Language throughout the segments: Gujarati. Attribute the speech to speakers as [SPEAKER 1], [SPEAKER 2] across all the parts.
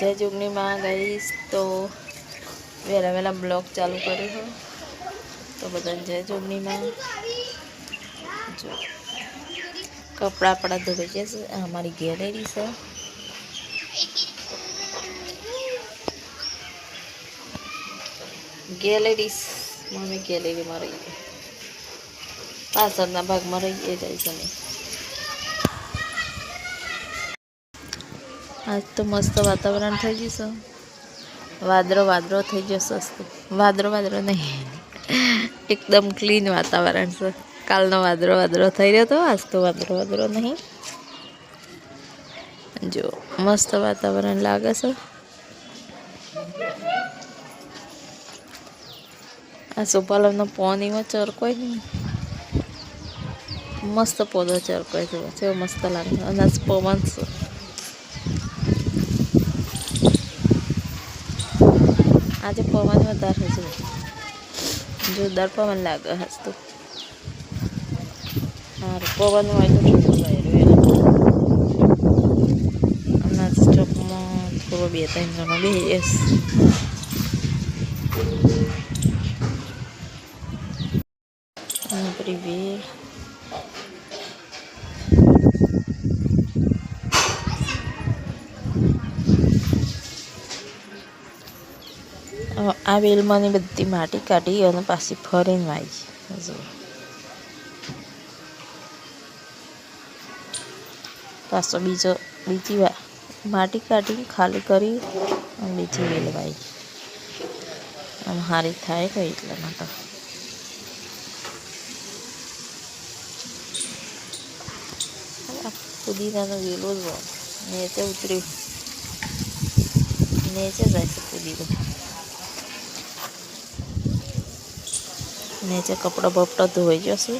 [SPEAKER 1] જય જોગણીમાં ગઈશ તો વહેલા વહેલા બ્લોગ ચાલુ કર્યો છે. તો બધાને જય જોગણીમાં જો કપડાં આપણા ધોઈ આ અમારી ગેલેરી છે. ગેલેરી મમ્મી ગેલેરીમાં રહીએ પાછળના ભાગમાં રહીએ જાય છે નહીં. આજ તો મસ્ત વાતાવરણ થઈ જશે વાદળો વાદળો થઈ ગયો સસ્તું વાદળો વાદળો નહીં. એકદમ ક્લીન વાતાવરણ છે. કાલનો વાદળો વાદળો થઈ રહ્યો હતો આજ તો વાદળો વાદળો નહીં. જો, મસ્ત વાતાવરણ લાગે છે. આ સોપાલવનો પોનીમાં ચરકોય નહીં. મસ્ત પોદો ચરકોય છે. મસ્ત લાગે અને પવન છે. આજે પવન વધારે હશે જોરદાર પવન લાગે હસતું સારું પવન હોય તો ઠંડુ હમણાં સ્ટોકમાં થોડો બે ત્રણ જણો બે યસ પ્રિવ્યુ આ વેલમાંની બધી માટી કાઢી અને પાછી ફરીને વાવી જો પાછો બીજો, બીજી વા, માટી કાઢી ખાલી કરી અને બીજી વેલ વાવી આમ સારી થાય કઈ એટલે માટે પુદીનાનો વેલો જ ને તે ઉતર્યું. નેચે જાય છે પુદીનો. નીચે કપડાં બપડા ધોઈ જશે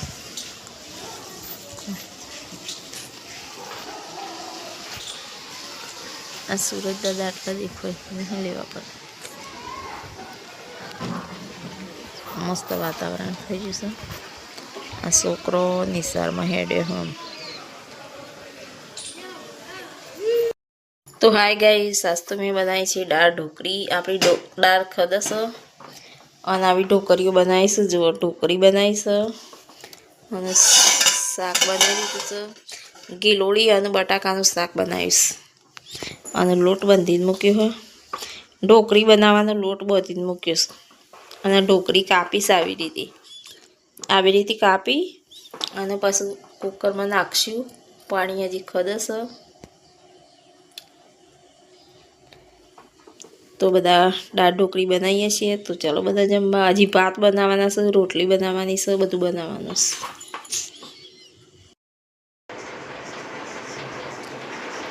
[SPEAKER 1] આ સુરત દાદા આટલા દેખાય નહીં લેવા પડે. મસ્ત વાતાવરણ થઈ છે. આ છોકરો નિસારમાં હેડે હમ તો હાય ગાય સાસ તો મેં બનાવી છે દાળ ઢોકળી. આપણી દાળ ખદસ. અને આવી ઢોકરીઓ બનાવીશું, જુઓ ઢોકળી બનાવીશું. અને શાક બનાવી દીધું છે. ગીલોળી અને બટાકાનું શાક બનાવીશ. અને લોટ બાંધીને મૂક્યો હોય ઢોકળી બનાવવાનો લોટ બાંધીને મૂક્યો અને ઢોકળી કાપીશ આવી રીતે. આવી રીતે કાપી અને પછી કુકરમાં નાખશું. પાણી હજી ખદસ તો બધા દાળ ઢોકળી બનાવીએ છીએ. તો ચાલો બધા જમવા. હજી ભાત બનાવવાના છે, રોટલી બનાવવાની છે, બધું બનાવવાનું છે.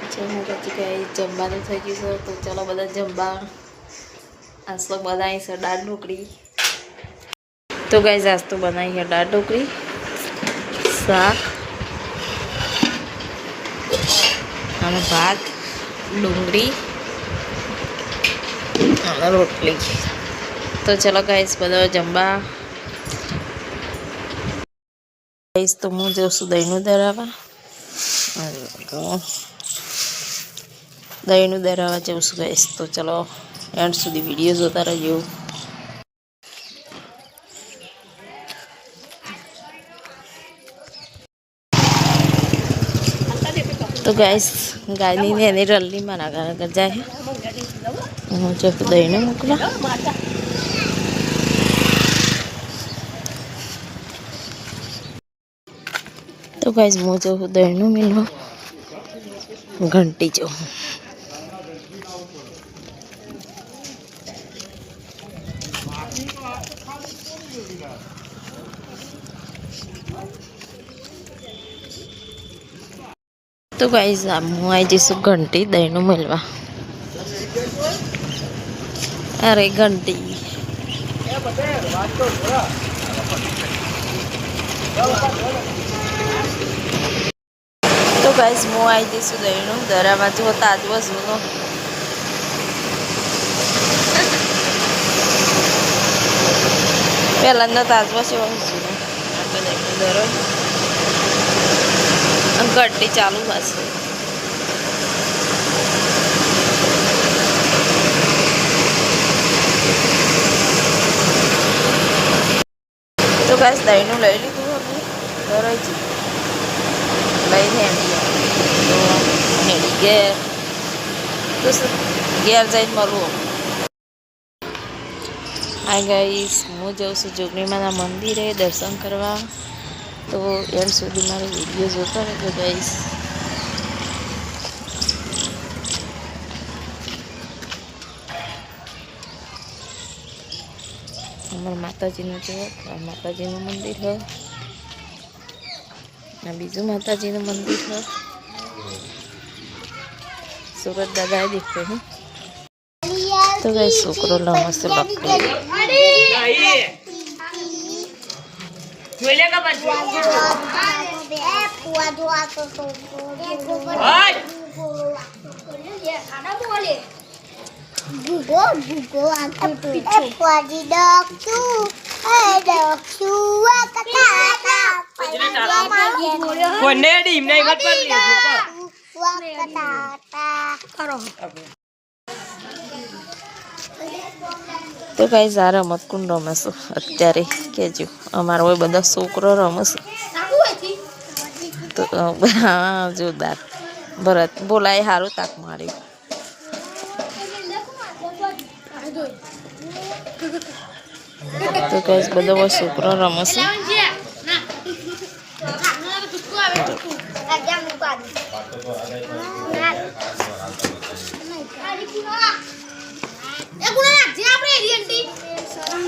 [SPEAKER 1] પછી કંઈ જમવાનું થઈ ગયું છે, તો ચાલો બધા જમવા. આસલો બનાવી છે દાળ ઢોકળી. તો ગાય આજ તો બનાવી છે દાળ ઢોકળી. શાક. અને ભાત. ડુંગળી. રોટલી. તો ચલો ગાઈશ બધા જમવા. ગાઈશ તો હું જઉં દહીંનું ધરાવા દહીંનું ધરાવા જઉં છું ગાઈશ તો ચલો એન્ડ સુધી વીડિયો જોતા રહેજો. ગાયની ને એની રલ્લી મારા ઘર આગળ જાય હું જો દહીંને મોકલા. તો ગાઈઝ હું જો દહીંનું મિલવા ઘંટી જાઉં. તો ગાઈઝ હું આવી જઈશું ઘંટી દહીંનું મળવા. અરે ઘંટી. તો ગાઈસ હું આવી જઈશું દહીંનું દરામાં જો તાજવો જૂનો. પહેલાંનો તાજવો છે જૂનો. આપણે દરો ઘંટી ચાલુ હશે ગાઈસ દહીંનું લઈ લીધું હતું દરાઈ લઈને હેડી ઘેર તો ઘેર જઈને મળવું હાય ગાઈસ હું જાઉં છું જોગણીમાના મંદિરે દર્શન કરવા. તો એન્ડ સુધી મારો વીડિયો જોતો રહેજો ગાઈસ અમારા માતાજીનું છે માતાજીનું મંદિર હ આ બીજું માતાજીનું મંદિર હ સુરત દાદા દેખते હું. તો કઈ છોકરો લમસ્તે બકરી
[SPEAKER 2] Gugo, gugo, aku tuh. Apa di dok tuh? Eh, dok tuh, kata
[SPEAKER 3] કોને ડીમ નહીં મત પર લે
[SPEAKER 2] Kata
[SPEAKER 1] તો કઈ આ રમત કુંડ રમેશું અત્યારે કેજો અમારો હોય બધા છોકરો રમશું તો હા જોરદાર ભરત બોલાય સારું તાક માર્યું તો કઈ બધા બહુ છોકરો રમે છે
[SPEAKER 2] Aja bukan.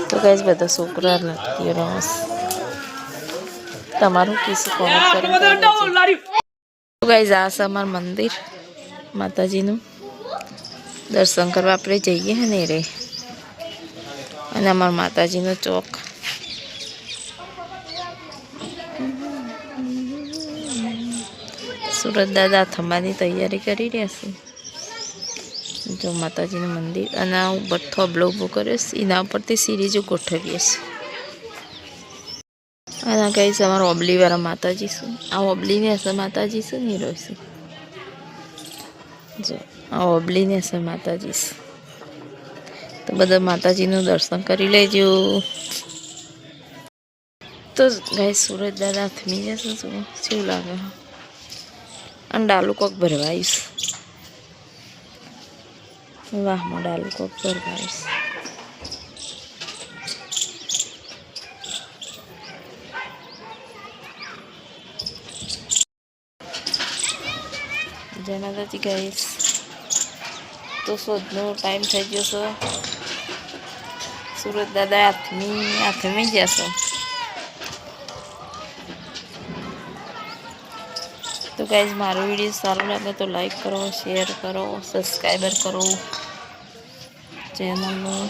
[SPEAKER 1] તો કઈ બધા છોકરા નથી રમે છે તમારું કીશું કોમેન્ટ કરીને કહેજો. તો ગાઈઝ આ છે અમારું મંદિર માતાજીનું દર્શન કરવા આપણે જઈએ હે ને રે અને અમારા માતાજીનો ચોક. સુરત દાદા થંભાની તૈયારી કરી રહ્યા છે. જો માતાજીનું મંદિર અને હું બઠ્ઠો અબલો ઊભો કર્યો છે, એના ઉપરથી સિરીજો ગોઠવીએ છીએ અને કહીશ અમારો ઓબલીવાળા માતાજી શું આ ઓબલીની હશે માતાજી શું નહીં રહેશે જો, આ ઓબલીની હશે માતાજી છે. તો બધા માતાજીનું દર્શન કરી લેજો. તો ગાય સુરજ દાદા થમી જશે શું? શું લાગે? અને ડાલુ કોક ભરવાઈશ. વાહમાં ડાલુ કોક ભરવાઈશ. જય ગાઈસ, તો શોધનો ટાઈમ થઈ ગયો છે. સુરત દાદા હાથમી હાથમી જશો તો ગાઈઝ મારો વીડિયો સારો લાગે તો લાઈક કરો શેર કરો સબસ્ક્રાઈબર કરો. ચેનલનું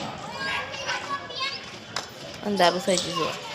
[SPEAKER 1] અંધારું થઈ જશે